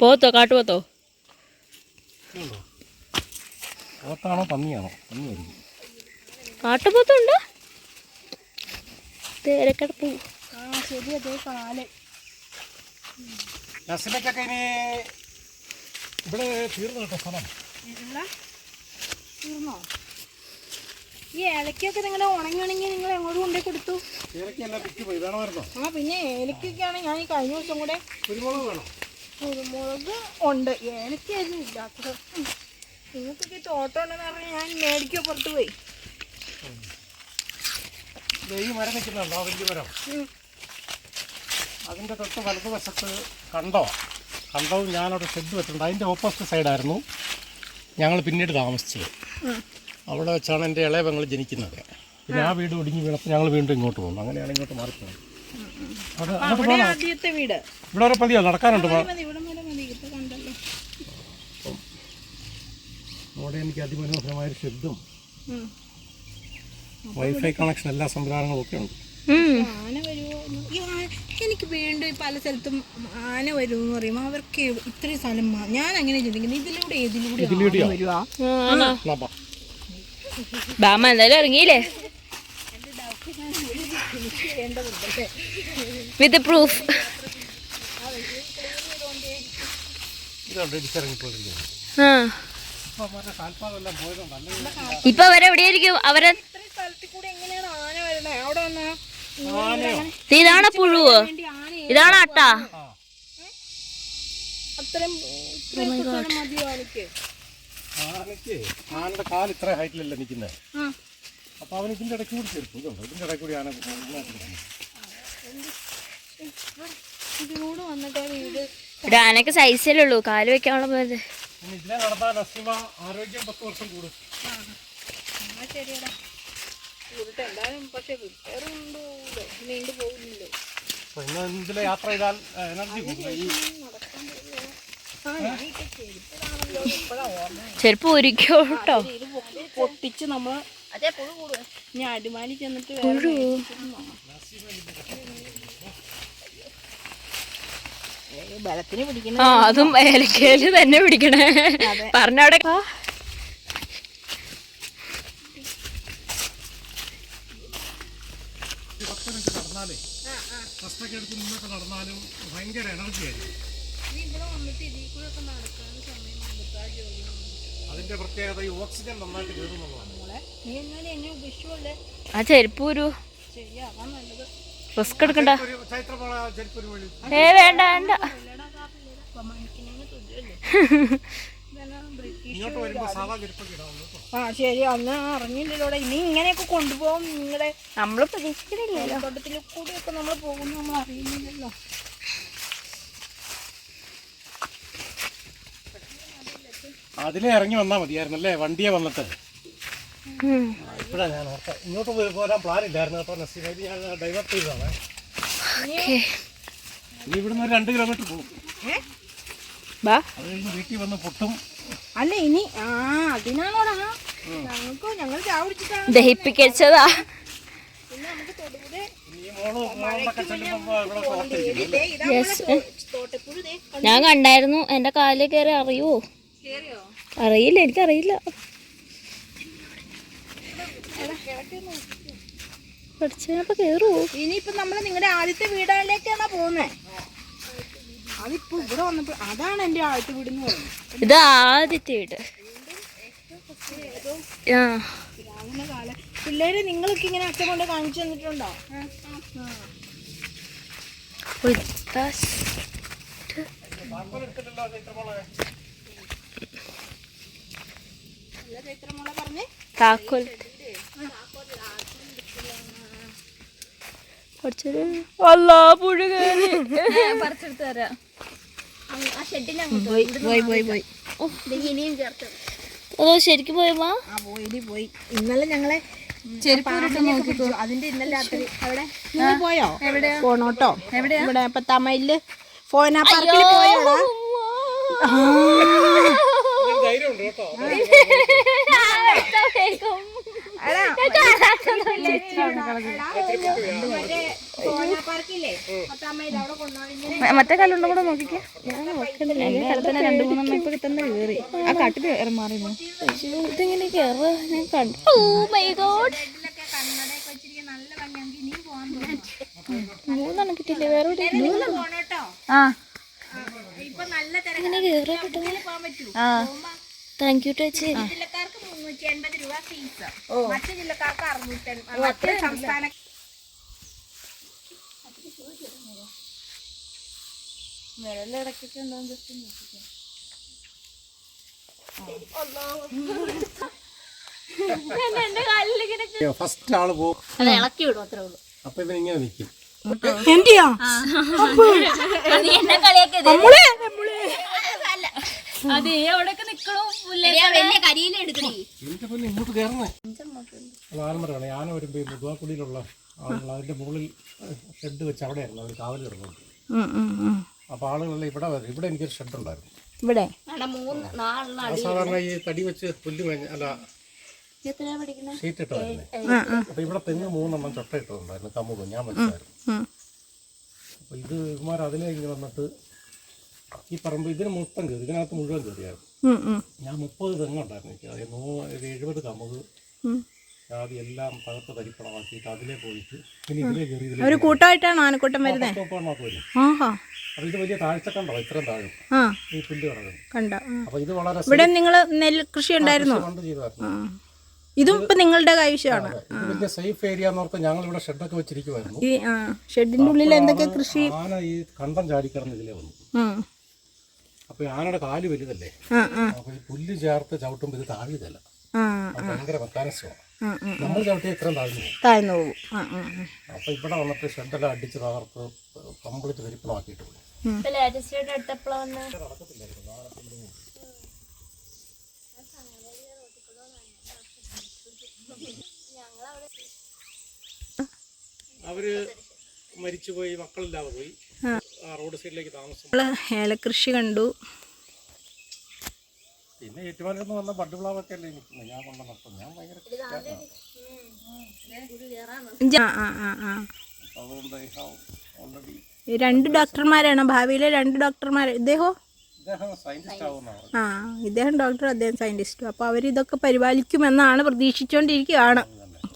പോത്തോ കാട്ടുപോത്തോ പോത്താണോ പന്നിയാണോ? പന്നിയായിരിക്കും. കാട്ടുപോത്തുണ്ട് തേരക്കിടപ്പൂ ആ ശരി അതേ കാൽ നസിലക്കൊക്കെ ഇനി ഇവിടെ തീർന്നു കേട്ടോ സ്ഥലം. തീർന്നോ? ഈ ഏലക്കൊക്കെ നിങ്ങൾ ഉണങ്ങി ഉണങ്ങി നിങ്ങൾ എങ്ങോട്ട് കൊണ്ടേ കൊടുത്തു. ഏലക്കെല്ലാം വിറ്റ് വേണമായിരുന്നോ? ആ പിന്നെ ഏലക്കൊക്കെയാണ് ഞാൻ ഈ കഴിഞ്ഞ ദിവസം കൂടെ കുരുമുളക് വേണം. കുരുമുളക് ഉണ്ട്. ഏലക്കായിരുന്നു ഇല്ലാത്തത്. നിങ്ങൾക്ക് നിങ്ങൾക്കൊക്കെ തോട്ടം ഉണ്ടെന്ന് പറഞ്ഞാൽ ഞാൻ മേടിക്കോ പുറത്ത് പോയി. അതിന്റെ ഈ മരം നിൽക്കുന്നുണ്ടോ വലിയ മരം. അതിന്റെ തൊട്ട് വലതുവശത്ത് കണ്ടോ? കണ്ടവും ഞാനവിടെ ഷെഡ് വെച്ചിട്ടുണ്ട്. അതിന്റെ ഓപ്പോസിറ്റ് സൈഡായിരുന്നു ഞങ്ങൾ പിന്നീട് താമസിച്ചത്. അവിടെ വെച്ചാണ് എന്റെ ഇളയവങ്ങൾ ജനിക്കുന്നത്. പിന്നെ ആ വീട് ഒടുങ്ങി വീണപ്പോൾ ഞങ്ങൾ വീണ്ടും ഇങ്ങോട്ട് പോകുന്നു. അങ്ങനെയാണ് ഇങ്ങോട്ട് മാറിപ്പോകുന്നത് ആദ്യത്തെ വീട്. ഇവിടെ വരെ പതിയോ നടക്കാനുണ്ട് അവിടെ എനിക്ക് അതിമനോഹരമായ ഒരു ഷെഡും വൈഫൈ കണക്ഷൻ എല്ലാ സംവിധാനങ്ങളും ഒക്കെ ഉണ്ട്. ആന വരുമോ എനിക്ക് വീണ്ടും പല സ്ഥലത്തും ആന വരും എന്ന് പറയുമ്പോൾ അവർക്ക് ഇത്രയും സ്ഥലം ഞാൻ അങ്ങനെ ചിന്തിക്കുന്നത് ഇതിലൂടെ ഇതിലൂടെ വരുവാ. ബാമ എന്തായാലും ഇറങ്ങിയില്ലേ? വിത്ത് പ്രൂഫ് ഇപ്പൊ അവരെവിടെയായിരിക്കും അവരെ ഇതാണ് പുഴുവോ ഇതാണ് അട്ടാ അത്രയും ആനയ്ക്ക്? ആനയുടെ കാൽ ഇത്ര ഹൈറ്റിലല്ല നിൽക്കുന്നത് അപ്പോൾ അവൻ ഇതിന്റെ ഇടയ്ക്ക് കൂടി ചേർത്തു ഇതുണ്ട്. ഇതിന്റെ ഇടയ്ക്ക് കൂടി ആന ഇതിനകത്ത് ഇതിലൂടെ വന്നിട്ട് ആ വീട് ഒരു ആനക്ക് സൈസല്ലേ ഉള്ളൂ. കാൽ വെക്കാനുള്ള പോയത്. ഇതിനെ നടന്നാൽ നസീമ ആരോഗ്യം പത്ത് വർഷം കൂടും. ശരിയടാ പക്ഷെ നീണ്ടു പോകുന്നില്ലോ ഇതിലെ യാത്ര ചെയ്താൽ എനർജി ചെരുപ്പ് ഒരുക്കോ കേട്ടോ ഇത് പൊ- പൊട്ടിച്ച് നമ്മൾ അതേ പുഴു കൂടുക ഞാൻ അടിമാലി ചെന്നിട്ട് വേറെ മേടിച്ചിട്ട് വന്നോ. ഏയ് ബലത്തിന് പിടിക്കുന്ന ആ അതും ഏലക്കയിൽ തന്നെ പിടിക്കണേ. പറഞ്ഞവിടെ പത്ത് മിനിറ്റ് നടന്നാലേ ഫസ്റ്റൊക്കെ എടുത്ത് മുന്നോട്ട് നടന്നാലും ഭയങ്കര എനർജി ആയിരിക്കും. അതിന്റെ പ്രത്യേകത ഈ ഓക്സിജൻ നന്നായിട്ട് കയറുന്നുള്ളതാണ് ആ ചെരുപ്പ് ഒരു റിസ്ക് എടുക്കണ്ട. ഏ വേണ്ട വേണ്ട. ആ ശരി അന്ന് അറിഞ്ഞില്ലല്ലോടെ ഇനി ഇങ്ങനെയൊക്കെ കൊണ്ടുപോകും. നിങ്ങളുടെ നമ്മൾ പ്രതീക്ഷിക്കണില്ലല്ലോ തോട്ടത്തിൽ കൂടെയൊക്കെ നമ്മൾ പോകുന്നു നമ്മൾ അറിയുന്നില്ലല്ലോ അതിലേ ഇറങ്ങി വന്നാൽ മതിയായിരുന്നു അല്ലേ വണ്ടിയെ വന്നിട്ട്. ഇപ്പോഴാണ് ഞാൻ ഓർത്തത്. ഇങ്ങോട്ട് പോയി പോരാൻ പ്ലാൻ ഇല്ലായിരുന്നു കേട്ടോ ഇത് ഞാൻ ഡൈവേർട്ട് ചെയ്തതാണ്. ഓക്കേ. ഇനി ഇവിടുന്ന് ഒരു രണ്ട് കിലോമീറ്റർ പോകും. ബാ. അത് കഴിഞ്ഞ് വീട്ടിൽ വന്ന് പൊട്ടും. അല്ല ഇനി ആ അതിനാണോടാ. ഞങ്ങൾക്ക് ഞങ്ങൾ ചായ കുടിച്ചിട്ടാണ് ദഹിപ്പിക്കച്ചതാ. പിന്നെ നമുക്ക് തൊടുപുഴ ഞാൻ കണ്ടായിരുന്നു. എന്റെ കാലിൽ കയറി അറിയുവോ കേറിയോ? അറിയില്ല എനിക്കറിയില്ല. പഠിച്ചപ്പോ ഇനിയിപ്പോ നമ്മൾ നിങ്ങളുടെ ആദ്യത്തെ വീടുകളിലേക്കാണോ പോകുന്നേ? അതിപ്പോ ഇവിടെ വന്നപ്പോ അതാണ് എന്റെ ആദ്യത്തെ വീട് എന്ന് പറയുന്നത്. ഇത് ആദ്യത്തെ വീട്. പിള്ളേര് നിങ്ങൾക്ക് ഇങ്ങനെ അച്ഛൻ കൊണ്ട് കാണിച്ചു തന്നിട്ടുണ്ടോ? താക്കോൽ. പഠിച്ചൊരു അല്ല പുഴ കയറി. പറിച്ചെടുത്ത് തരാം. പോയി പോയി പോയി പോയി. ശരിക്കും പോയമ്മ? പോയി പോയി. ഇന്നലെ ഞങ്ങളെ പിടിച്ചു. അതിന്റെ ഇന്നലെ രാത്രി അവിടെ നിങ്ങൾ പോയോ? പോണോട്ടോ ഇവിടെ പത്താം മൈലിൽ ഫോന പാർക്കിൽ പോയോടാ ധൈര്യം ഉണ്ട് കേട്ടോ പാർക്കില്ലേ പത്താമയിൽ അവിടെ കൊണ്ടുപോയി മറ്റേ കാലുണ്ടും കൂടെ നോക്കിക്കേ? സ്ഥലത്തിന് രണ്ട് മൂന്നെണ്ണം ഇപ്പൊ ആ കാട്ടിൽ കയറി മാറി ഇതെങ്ങനെ ഞാൻ കണ്ടു. Oh my God. മൂന്നെണ്ണം കിട്ടിയില്ലേ? വേറെ ആ. താങ്ക് യു ചേച്ചി ജില്ലക്കാർക്ക് മുന്നൂറ്റി അൻപത് രൂപ ഫീസ് മറ്റു ജില്ലക്കാർക്ക് അറുന്നൂറ്റി മറ്റേ സംസ്ഥാന ഇടയ്ക്കൊക്കെ ഉണ്ടാവും ജസ്റ്റ് നോക്കിക്കാം. ഫസ്റ്റ് ആൾ പോകും അത് ഇളക്കി വിടും അത്രേ ഉള്ളൂ. അപ്പൊ ഇവനിങ്ങനെ നിൽക്കും എന്റെയാ നീ എന്നെ കളിയാക്കിയത്. അത് എവിടെയൊക്കെ നിക്കണു വലിയ കരിയിലെടുക്കണേ ഇതിന്റെ പിന്നെ ഇങ്ങോട്ട് കയറുന്നേ അത് ആൽമരമാണ് ഞാന വരുമ്പോ ഈ മുതുവാക്കുടിയിലുള്ള ആളുകൾ അതിന്റെ മുകളിൽ ഷെഡ് വെച്ച് അവിടെയായിരുന്നു. അവർ കാവൽ കിടന്നത് അപ്പൊ ആളുകളെല്ലാം ഇവിടെ വരും. ഇവിടെ എനിക്കൊരു ഷെഡ് ഉണ്ടായിരുന്നു. ഇവിടെ? സാധാരണ ഈ തടി വെച്ച് പുല്ല് മേഞ്ഞ അല്ല ഷീറ്റ് ഇട്ടായിരുന്നേ അപ്പൊ ഇവിടെ തെങ്ങ് മൂന്നെണ്ണം ചൊട്ട ഇട്ടതുണ്ടായിരുന്നു. കമുക് ഞാൻ വെച്ചായിരുന്നു. അപ്പൊ ഇത് ഇവന്മാർ അതിലേക്ക് വന്നിട്ട് ഈ പറമ്പ് ഇതിന് മൊത്തം കയറി ഇതിനകത്ത് മുഴുവൻ കയറിയായിരുന്നു. ഞാൻ മുപ്പത് തെങ്ങുണ്ടായിരുന്നു എനിക്ക്. എഴുപത് കമുക്. ജാതി എല്ലാം തകർത്ത് തരിപ്പണമാക്കിയിട്ട് അതിലേ പോയിട്ട് പിന്നെ ഇതിലേ കയറി ഇതിലേ ഒരു കൂട്ടമായിട്ടാണ് ആനക്കൂട്ടം വരുന്നത് വരും ആഹാ. അപ്പൊ ഇത് വലിയ താഴ്ചക്കണ്ടോ ഇത്രയും താഴും ആ. ഈ പുല്ല് കിടക്കുന്നു കണ്ട. ആ. അപ്പൊ ഇത് വളരെ ഇവിടെ നിങ്ങൾ നെല്ല് കൃഷി ഉണ്ടായിരുന്നു? കൊണ്ട് ചെയ്തായിരുന്നു ഇതും ഇപ്പൊ നിങ്ങളുടെ കൈവശമാണ്. ഇത് വലിയ സേഫ് ഏരിയ ഞങ്ങൾ ഇവിടെ ഷെഡൊക്കെ വെച്ചിരിക്കുമായിരുന്നു ഈ ആ ഷെഡിന്റെ ഉള്ളിൽ എന്തൊക്കെ കൃഷി? ആന ഈ കണ്ടം ചാടിക്കിടന്ന് ഇതിലെ വന്നു. ഉം. അപ്പൊ ഈ ആനയുടെ കാൽ വലുതല്ലേ? ആ ആ. അപ്പൊ ഈ പുല്ല് ചേർത്ത് ചവിട്ടുമ്പോൾ ഇത് ആ അത് ഭയങ്കര മെക്കാനിസമാണ്. നമ്മൾ ചവിട്ടി ഇത്രയും താഴ്ന്നു താഴ്ന്നു പോകും. അപ്പൊ ഇവിടെ വന്നിട്ട് ഷെഡെല്ലാം അടിച്ച് തകർത്ത് കംപ്ലീറ്റ് പോയി. വന്ന്? അവർ മരിച്ചുപോയി മക്കളില്ലാതെ പോയി. ആ റോഡ് സൈഡിലേക്ക് താമസം. ഏലകൃഷി കണ്ടു. പിന്നെ ഏറ്റുമാനത്ത് വന്ന ബഡ് പ്ലാവൊക്കെ അല്ലേ നിൽക്കുന്നത് ഞാൻ കൊണ്ട നട്ടം ഞാൻ ഭയങ്കര അതുകൊണ്ട് ഓൾറെഡി രണ്ട് ഡോക്ടർമാരാണ്. ഭാവിയിലെ രണ്ട് ഡോക്ടർമാർ ഇദ്ദേഹോ? ആ ഇദ്ദേഹം ഡോക്ടർ അദ്ദേഹം സയന്റിസ്റ്റും അപ്പോൾ അവരിതൊക്കെ പരിപാലിക്കുമെന്നാണ് പ്രതീക്ഷിച്ചുകൊണ്ടിരിക്കുകയാണ്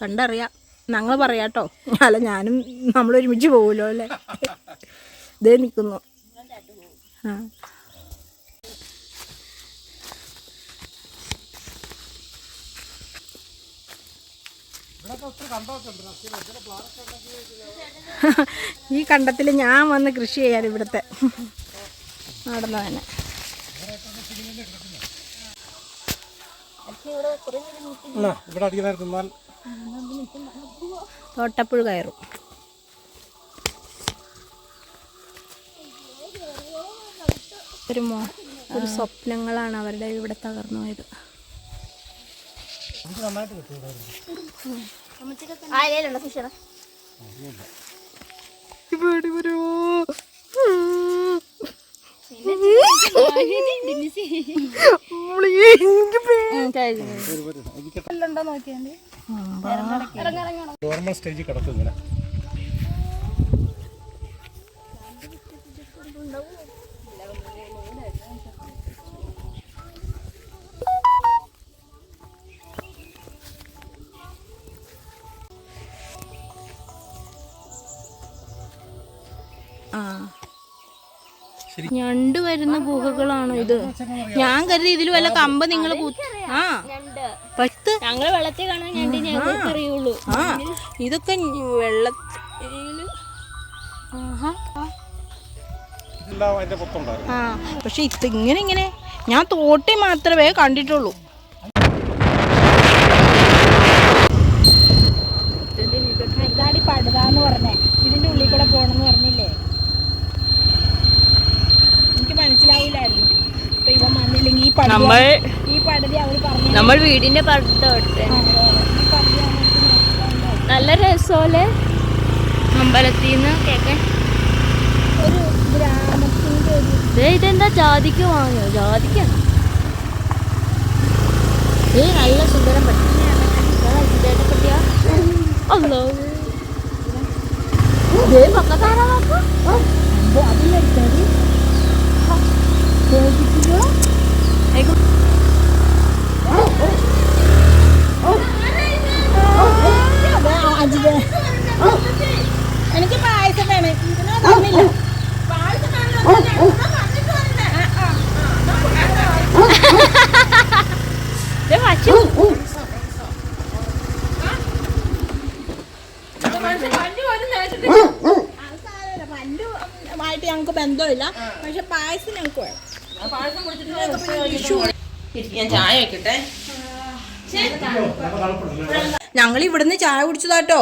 കണ്ടറിയാം. ഞങ്ങൾ പറയാട്ടോ. അല്ല ഞാനും നമ്മളൊരുമിച്ച് പോകുമല്ലോ അല്ലേ? ഇതേ നിൽക്കുന്നു ആ. ഈ കണ്ടത്തിൽ ഞാൻ വന്ന് കൃഷി ചെയ്യാൻ ഇവിടുത്തെ. നടന്നു തന്നെ തോട്ടപ്പുഴ കയറും. ഒരു മോ ഒരു സ്വപ്നങ്ങളാണ് അവരുടെ ഇവിടെ തകർന്നു പോയത്. എനിക്ക് നന്നായിട്ട് കിട്ടും ആയിലുള്ള ഫിഷറ നോർമൽ സ്റ്റേജിൽ കിടക്കും ഇങ്ങനെ ഞണ്ട് വരുന്ന ഗുഹകളാണോ ഇത്. ഞാൻ കരുതി ഇതിൽ വല്ല കമ്പ് നിങ്ങൾ ആ. പത്ത് ഞങ്ങൾ വെള്ളത്തിൽ കാണാൻ ഞണ്ടി ഞങ്ങൾക്ക് അറിയുള്ളൂ. ആ. ഇതൊക്കെ വെള്ളത്തിൽ ആ. പക്ഷെ ഇത് ഇങ്ങനെ ഇങ്ങനെ ഞാൻ തോട്ടി മാത്രമേ കണ്ടിട്ടുള്ളൂ. നമ്മൾ നമ്മൾ വീടിന്റെ പടുത്തം എടുത്തേ ഈ പടുതിയാണ് എനിക്ക് മനസ്സിലാവില്ല നല്ല രസമല്ലേ അമ്പലത്തിൽ നിന്ന് കേക്കാൻ ഇതെന്താ ജാതിക്ക് വാങ്ങിയോ? ജാതിക്കാണ്? ഏ നല്ല സുന്ദരം പറ്റി പറ്റിയാ അല്ലോ പക്കത്താരാ നോക്ക്. ഏക് എനിക്ക് പായസം വേണം ഇതിനോ തന്നില്ല പായസം ദേ വച്ചു. ആയിട്ട് ഞങ്ങൾക്ക് ബന്ധമില്ല. പക്ഷെ പായസം ഞങ്ങൾക്ക് വേണം. ഞാൻ ചായ വെക്കട്ടെ? ഞങ്ങൾ ഇവിടുന്ന് ചായ കുടിച്ചതാട്ടോ.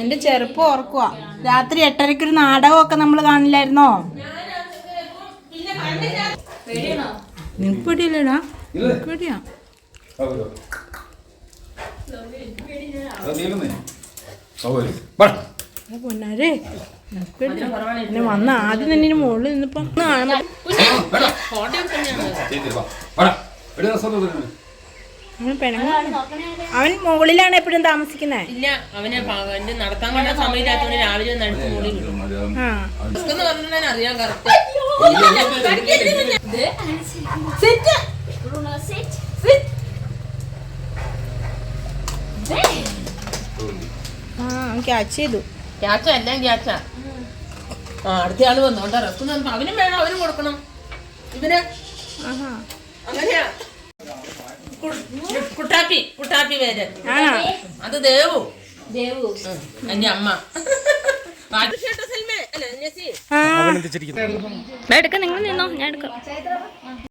എന്റെ ചെറുപ്പം ഓർക്കുക രാത്രി എട്ടരയ്ക്ക് ഒരു നാടകമൊക്കെ നമ്മൾ കാണില്ലായിരുന്നോ? നിനക്ക് പേടിയല്ലേടാ. പേടിയാ പൊന്നാരേ? പിന്നെ വന്ന ആദ്യം തന്നെ ഇതിന് മുകളിൽ നിന്നിപ്പം അവൻ പിണങ്ങ അവൻ മുകളിലാണ് എപ്പോഴും താമസിക്കുന്നത് ഇല്ല അവനെ നടത്താൻ വേണ്ട സമയമില്ലാത്തോണ്ട് രാവിലെ നടത്തി മുകളിൽ അറിയാൻ കറക്റ്റ് sit. Sit. ക്യാച്ച് ചെയ്തു. ക്യാച്ച എല്ലാം ക്യാച്ച ആ. അടുത്ത ആൾ വന്നോണ്ട റെസ്റ്റ് അവനും വേണം അവനും കൊടുക്കണം. ഇവന്. അങ്ങനെയാ. കുട്ടാപ്പി കുട്ടാപ്പി പേര്. അത് ദേവു. ദേവു. എന്റെ അമ്മ. എടുക്കാം നിങ്ങൾ നിന്നോ ഞാൻ എടുക്കാം.